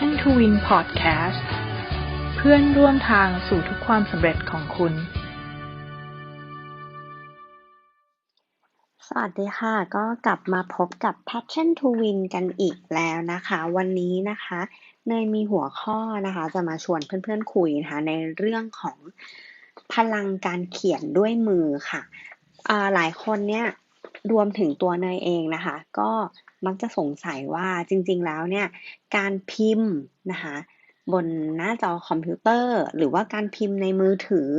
Passion to Win Podcast เพื่อนร่วมทางสู่ทุกความสำเร็จของคุณ สวัสดีค่ะ ก็กลับมาพบกับ Passion to Win กันอีกแล้วนะคะ วันนี้นะคะเนยมีหัวข้อนะคะ จะมาชวนเพื่อนๆคุยนะคะในเรื่องของพลังการเขียนด้วยมือค่ะหลายคนเนี่ย รวมถึงตัวเนยเองนะคะ ก็มักจะสงสัยว่าจริงๆแล้วเนี่ย การพิมพ์นะคะบนหน้าจอคอมพิวเตอร์ หรือว่าการพิมพ์ในมือถือ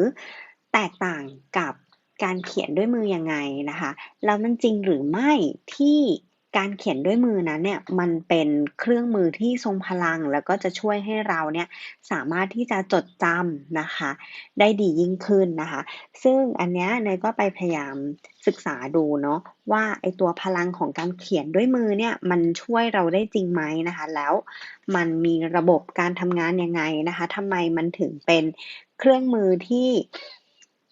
แตกต่างกับการเขียนด้วยมือยังไงนะคะ แล้วมันจริงหรือไม่ที่ การเขียนด้วยมือนั้นเนี่ยมันเป็นเครื่องมือที่ทรงพลัง แล้วก็จะช่วยให้เราเนี่ยสามารถที่จะจดจำนะคะ ได้ดียิ่งขึ้นนะคะ ซึ่งอันนี้เนยก็ไปพยายามศึกษาดูเนาะว่าไอตัวพลังของการเขียนด้วยมือเนี่ยมันช่วยเราได้จริงไหมนะคะ แล้วมันมีระบบการทำงานยังไงนะคะทำไมมันถึงเป็นเครื่องมือที่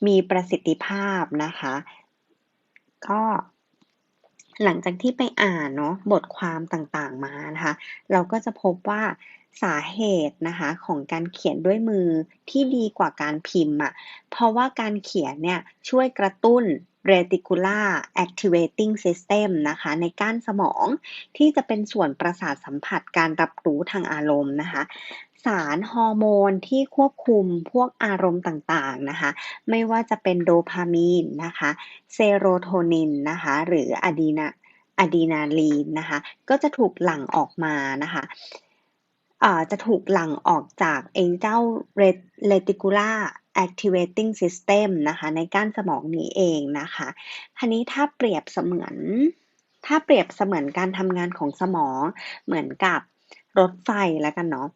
มีประสิทธิภาพนะคะ ก็ หลังจากที่ไปอ่านเนาะบทความต่างๆมานะคะ เราก็จะพบว่าสาเหตุนะคะของการเขียนด้วยมือที่ดีกว่าการพิมพ์อะ เพราะว่าการเขียนเนี่ยช่วยกระตุ้น reticular activating system นะคะในก้านสมองที่จะเป็นส่วนประสาทสัมผัสการรับรู้ทางอารมณ์นะคะ สารฮอร์โมนที่ควบคุมพวกอารมณ์ต่างๆนะคะ ไม่ว่าจะเป็นโดพามีนนะคะ เซโรโทนินนะคะ หรืออะดีนาอะดีนาลีนนะคะ ก็จะถูกหลั่งออกมานะคะจะถูกหลั่งออกจากเองเจ้า reticular activating system นะคะ ในก้านสมองนี้เองนะคะทีนี้ถ้าเปรียบเสมือน ถ้าเปรียบเสมือนการทำงานของสมองเหมือนกับรถไฟแล้วกันเนาะ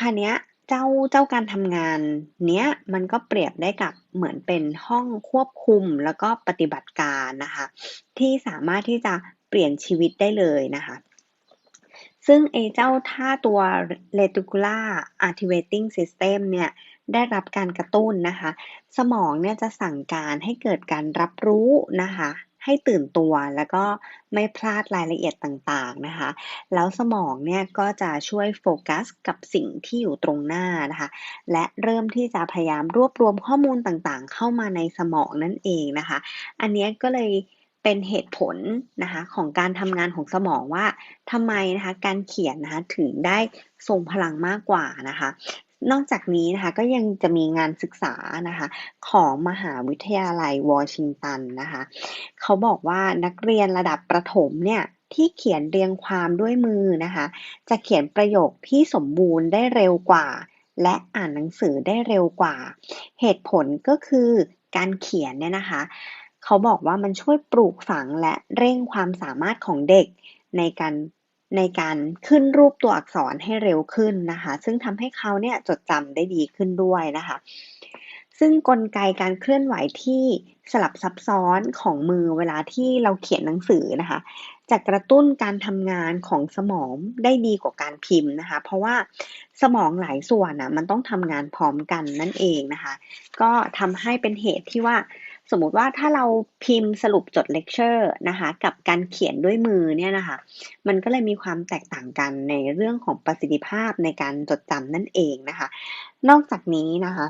คราวนี้เจ้าเจ้าการทำงานเนี้ยมันก็เปรียบได้กับเหมือนเป็นห้องควบคุมแล้วก็ปฏิบัติการนะคะ ที่สามารถที่จะเปลี่ยนชีวิตได้เลยนะคะ ซึ่งไอ้เจ้าท่าตัว reticular activating system เนี่ยได้รับการกระตุ้นนะคะ สมองเนี่ยจะสั่งการให้เกิดการรับรู้นะคะ ให้ตื่นตัวแล้วก็ไม่พลาดรายละเอียดต่างๆนะคะ แล้วสมองเนี่ยก็จะช่วยโฟกัสกับสิ่งที่อยู่ตรงหน้านะคะ และเริ่มที่จะพยายามรวบรวมข้อมูลต่างๆ เข้ามาในสมองนั่นเองนะคะ อันนี้ก็เลยเป็นเหตุผลนะคะของการทำงานของสมองว่าทำไมนะคะการเขียนนะคะถึงได้ทรงพลังมากกว่านะคะ นอกจากนี้นะคะก็ยังจะมีงานศึกษานะคะของมหาวิทยาลัยวอชิงตันนะคะเขาบอกว่านักเรียนระดับประถมเนี่ยที่เขียนเรียงความด้วยมือนะคะจะเขียนประโยคที่สมบูรณ์ได้เร็วกว่า และอ่านหนังสือได้เร็วกว่า เหตุผลก็คือการเขียนเนี่ยนะคะเขาบอกว่ามันช่วยปลูกฝังและเร่งความสามารถของเด็กในการ ในการขึ้นรูปตัวอักษรให้เร็วขึ้นนะคะ ซึ่งทำให้เขาเนี่ยจดจำได้ดีขึ้นด้วยนะคะ ซึ่งกลไกการเคลื่อนไหวที่สลับซับซ้อนของมือเวลาที่เราเขียนหนังสือนะคะจะกระตุ้นการทำงานของสมองได้ดีกว่าการพิมพ์นะคะ เพราะว่าสมองหลายส่วนนะมันต้องทำงานพร้อมกันนั่นเองนะคะ ก็ทำให้เป็นเหตุที่ว่า สมมุติว่าถ้าเราพิมพ์สรุปจดเลคเชอร์นะคะกับการเขียนด้วยมือเนี่ยนะคะ มันก็เลยมีความแตกต่างกันในเรื่องของประสิทธิภาพในการจดจำนั่นเองนะคะ นอกจากนี้นะคะ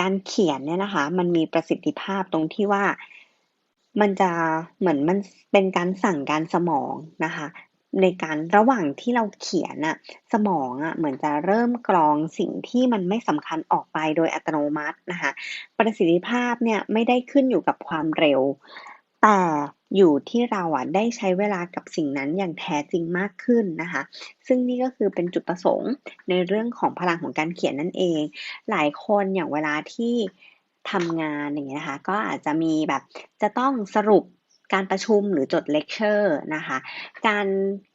การเขียนเนี่ยนะคะ มันมีประสิทธิภาพตรงที่ว่ามันจะเหมือนมันเป็นการสั่งการสมองนะคะ ในการระหว่างที่เราเขียนอะสมองอะเหมือนจะเริ่มกรองสิ่งที่มันไม่สำคัญออกไปโดยอัตโนมัตินะคะ ประสิทธิภาพเนี่ยไม่ได้ขึ้นอยู่กับความเร็ว แต่อยู่ที่เราอะได้ใช้เวลากับสิ่งนั้นอย่างแท้จริงมากขึ้นนะคะ ซึ่งนี่ก็คือเป็นจุดประสงค์ในเรื่องของพลังของการเขียนนั่นเอง หลายคนอย่างเวลาที่ทำงานอย่างเงี้ยนะคะ ก็อาจจะมีแบบจะต้องสรุป การประชุมหรือจดเลคเชอร์นะคะ การ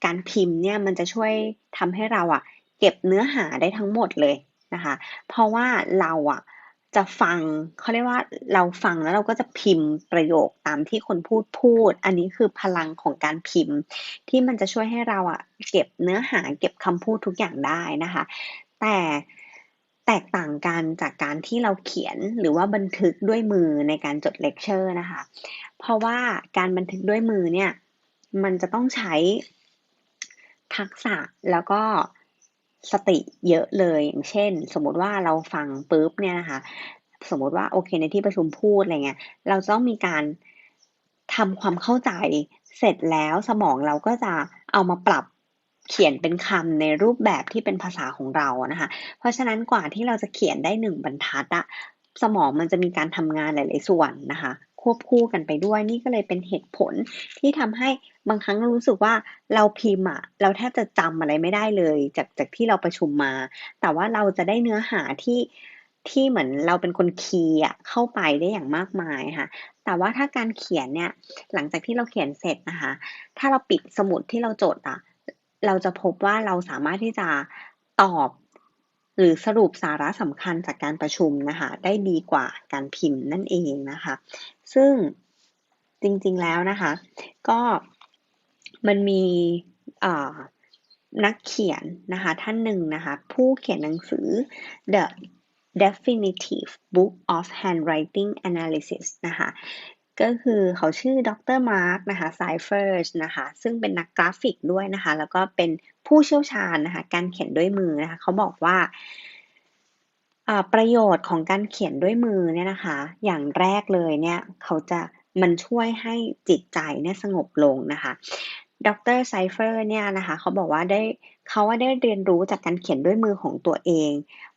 การพิมพ์เนี่ยมันจะช่วยทำให้เราอะเก็บเนื้อหาได้ทั้งหมดเลยนะคะ เพราะว่าเราอะจะฟังเขาเรียกว่าเราฟังแล้วเราก็จะพิมพ์ประโยคตามที่คนพูดพูด อันนี้คือพลังของการพิมพ์ ที่มันจะช่วยให้เราอะเก็บเนื้อหาเก็บคำพูดทุกอย่างได้นะคะ แต่ แตกต่างกันจากการที่เราเขียนหรือว่าบันทึกด้วยมือในการจดเลคเชอร์นะคะ เพราะว่าการบันทึกด้วยมือเนี่ย มันจะต้องใช้ทักษะแล้วก็สติเยอะเลยอย่างเช่น สมมติว่าเราฟังปุ๊บเนี่ยนะคะ สมมติว่าโอเคในที่ประชุมพูดอะไรเงี้ยเราต้องมีการทำความเข้าใจเสร็จแล้วสมองเราก็จะเอามาปรับ เขียนเป็นคำในรูปแบบที่เป็นภาษาของเรานะคะ เพราะฉะนั้นกว่าที่เราจะเขียนได้หนึ่งบรรทัดอะสมองมันจะมีการทำงานหลาย ๆ ส่วนนะคะ ควบคู่กันไปด้วยนี่ก็เลยเป็นเหตุผลที่ทำให้บางครั้งรู้สึกว่าเราพิมพ์อะเราแทบจะจำอะไรไม่ได้เลย จากจากที่เราประชุมมา แต่ว่าเราจะได้เนื้อหาที่ที่เหมือนเราเป็นคนคีย์อะเข้าไปได้อย่างมากมายค่ะ แต่ว่าถ้าการเขียนเนี่ยหลังจากที่เราเขียนเสร็จนะคะ ถ้าเราปิดสมุดที่เราจดอะ เราจะพบว่าเราสามารถที่จะตอบ หรือสรุปสาระสำคัญจากการประชุมนะคะได้ดีกว่าการพิมพ์นั่นเองนะคะ ซึ่งจริงๆแล้วนะคะ ก็มันมีนักเขียนนะคะท่านหนึ่งนะคะ ผู้เขียนหนังสือ The Definitive Book of Handwriting Analysis นะคะ ก็คือเขาชื่อดรมาร์กนะคะไซเฟอร์นะคะ ซึ่งเป็นนักกราฟิกด้วยนะคะ แล้วก็เป็นผู้เชี่ยวชาญนะคะ การเขียนด้วยมือนะคะ เขาบอกว่าประโยชน์ของการเขียนด้วยมือเนี่ยนะคะ อย่างแรกเลยเนี่ยเขาจะมันช่วยให้จิตใจเนี่ยสงบลงนะคะ ดรไซเฟอร์เนี่ยนะคะ เขาบอกว่าได้เขาว่าได้เรียนรู้จากการเขียนด้วยมือของตัวเอง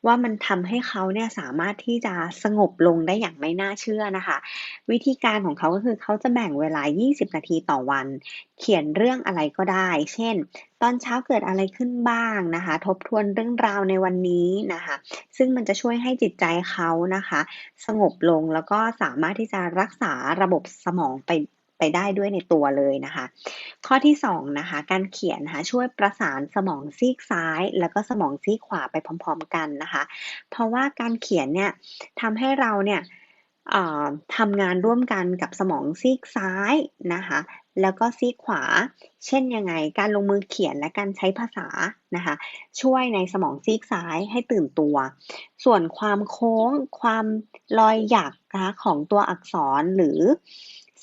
ว่ามันทำให้เขาเนี่ยสามารถที่จะสงบลงได้อย่างไม่น่าเชื่อนะคะ วิธีการของเขาก็คือเขาจะแบ่งเวลา 20 นาทีต่อวัน เขียนเรื่องอะไรก็ได้ เช่น ตอนเช้าเกิดอะไรขึ้นบ้างนะคะ ทบทวนเรื่องราวในวันนี้นะคะ ซึ่งมันจะช่วยให้จิตใจเขานะคะ สงบลงแล้วก็สามารถที่จะรักษาระบบสมองไป ไปได้ด้วยในตัวเลยนะคะ ข้อที่2นะคะการเขียนนะคะช่วยประสานสมองซีกซ้าย แล้วก็สมองซีกขวาไปพร้อม ๆ กันนะคะ เพราะว่าการเขียนเนี่ยทำให้เราเนี่ยทำงานร่วมกันกับสมองซีกซ้ายนะคะแล้วก็ซีกขวา เช่นยังไง การลงมือเขียนและการใช้ภาษานะคะ ช่วยในสมองซีกซ้ายให้ตื่นตัว ส่วนความโค้ง ความรอยหยักนะคะของตัวอักษรหรือ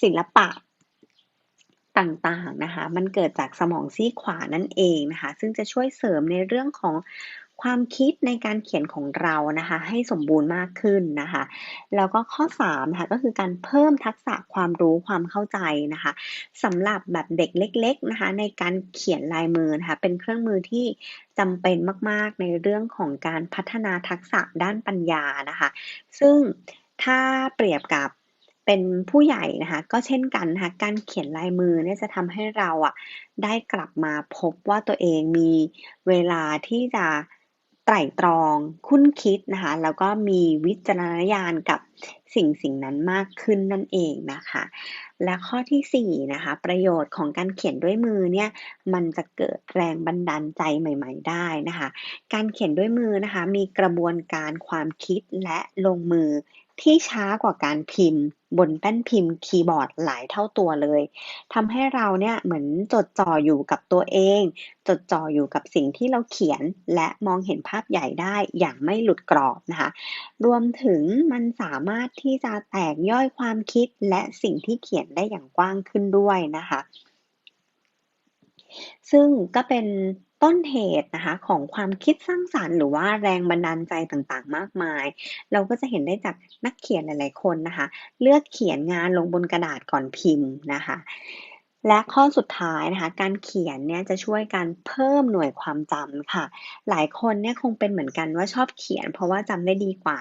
ศิลปะต่างๆนะคะมันเกิดจากสมองซีกขวานั่นเองนะคะซึ่งจะช่วยเสริมในเรื่องของความคิดในการเขียนของเรานะคะให้สมบูรณ์มากขึ้นนะคะแล้วก็ข้อ3นะคะก็คือการเพิ่มทักษะความรู้ความเข้าใจนะคะสำหรับแบบเด็กเล็กๆนะคะในการเขียนลายมือนะคะเป็นเครื่องมือที่จำเป็นมากๆในเรื่องของการพัฒนาทักษะด้านปัญญานะคะซึ่งถ้าเปรียบกับ เป็นผู้ใหญ่นะคะก็เช่นกันนะคะการเขียนลายมือเนี่ยจะทำให้เราอะได้กลับมาพบว่าตัวเองมีเวลาที่จะไตร่ตรองคุ้นคิดนะคะแล้วก็มีวิจารณญาณกับสิ่งสิ่งนั้นมากขึ้นนั่นเองนะคะ และข้อที่4นะคะประโยชน์ของการเขียนด้วยมือเนี่ยมันจะเกิดแรงบันดาลใจใหม่ ๆ ได้นะคะ การเขียนด้วยมือนะคะมีกระบวนการความคิดและลงมือ ที่ช้ากว่าการพิมพ์ บนแป้นพิมพ์คีย์บอร์ดหลายเท่าตัวเลยทำให้เราเนี่ยเหมือนจดจ่ออยู่กับตัวเอง จดจ่ออยู่กับสิ่งที่เราเขียน และมองเห็นภาพใหญ่ได้อย่างไม่หลุดกรอบนะคะ รวมถึงมันสามารถที่จะแตกย่อยความคิดและสิ่งที่เขียนได้อย่างกว้างขึ้นด้วยนะคะซึ่งก็เป็น ต้นเหตุนะคะของความคิดสร้างสารรค์ หรือว่าแรงบันดาลใจต่างๆ มากมาย เราก็จะเห็นได้จากนักเขียนหลายๆคนนะคะ เลือกเขียนงานลงบนกระดาษก่อนพิมพ์นะคะและข้อสุดท้ายนะคะ การเขียนเนี่ยจะช่วยการเพิ่มหน่วยความจำค่ะ หลายคนเนี่ยคงเป็นเหมือนกันว่าชอบเขียนเพราะว่าจำได้ดีกว่า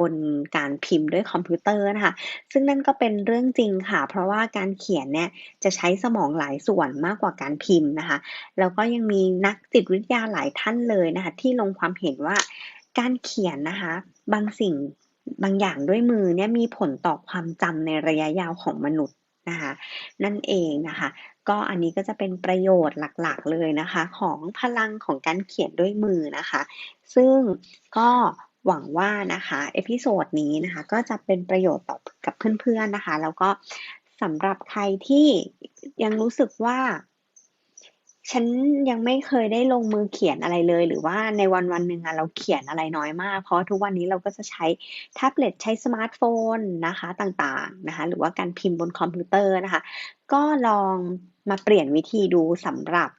บนการพิมพ์ด้วยคอมพิวเตอร์นะคะ ซึ่งนั่นก็เป็นเรื่องจริงค่ะ เพราะว่าการเขียนเนี่ยจะใช้สมองหลายส่วนมากกว่าการพิมพ์นะคะ แล้วก็ยังมีนักจิตวิทยาหลายท่านเลยนะคะ ที่ลงความเห็นว่าการเขียนนะคะ บางสิ่งบางอย่างด้วยมือเนี่ยมีผลต่อความจำในระยะยาวของมนุษย์นะคะนั่นเองนะคะ ก็อันนี้ก็จะเป็นประโยชน์หลักๆเลยนะคะ ของพลังของการเขียนด้วยมือนะคะ ซึ่งก็ หวังว่านะคะเอพิโซดนี้นะคะก็จะเป็นประโยชน์ต่อกับเพื่อนๆนะคะ แล้วก็สำหรับใครที่ยังรู้สึกว่า ฉันยังไม่เคยได้ลงมือเขียนอะไรเลย หรือว่าในวันวันหนึ่งอะเราเขียนอะไรน้อยมาก เพราะทุกวันนี้เราก็จะใช้แท็บเล็ตใช้สมาร์ทโฟนนะคะต่างๆนะคะหรือว่าการพิมพ์บนคอมพิวเตอร์นะคะ ก็ลองมาเปลี่ยนวิธีดูสำหรับ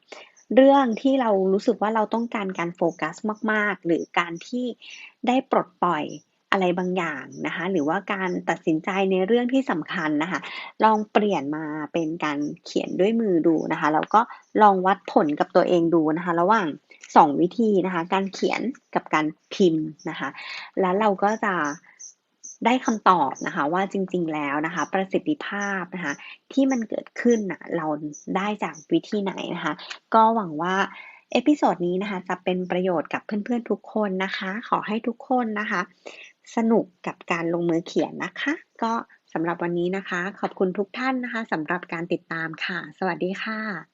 เรื่องที่เรารู้สึกว่าเราต้องการการโฟกัสมาก ๆ หรือการที่ได้ปลดปล่อยอะไรบางอย่างนะคะ หรือว่าการตัดสินใจในเรื่องที่สำคัญนะคะ ลองเปลี่ยนมาเป็นการเขียนด้วยมือดูนะคะ แล้วก็ลองวัดผลกับตัวเองดูนะคะ ระหว่าง2วิธีนะคะ การเขียนกับการพิมพ์นะคะ แล้วเราก็จะ ได้คำตอบนะคะว่าจริงๆแล้วนะคะ ประสิทธิภาพนะคะที่มันเกิดขึ้นนะเราได้จากวิธีไหนนะคะ ก็หวังว่าเอพิโซดนี้นะคะจะเป็นประโยชน์กับเพื่อนๆทุกคนนะคะ ขอให้ทุกคนนะคะ สนุกกับการลงมือเขียนนะคะ ก็สำหรับวันนี้นะคะ ขอบคุณทุกท่านนะคะสำหรับการติดตามค่ะ สวัสดีค่ะ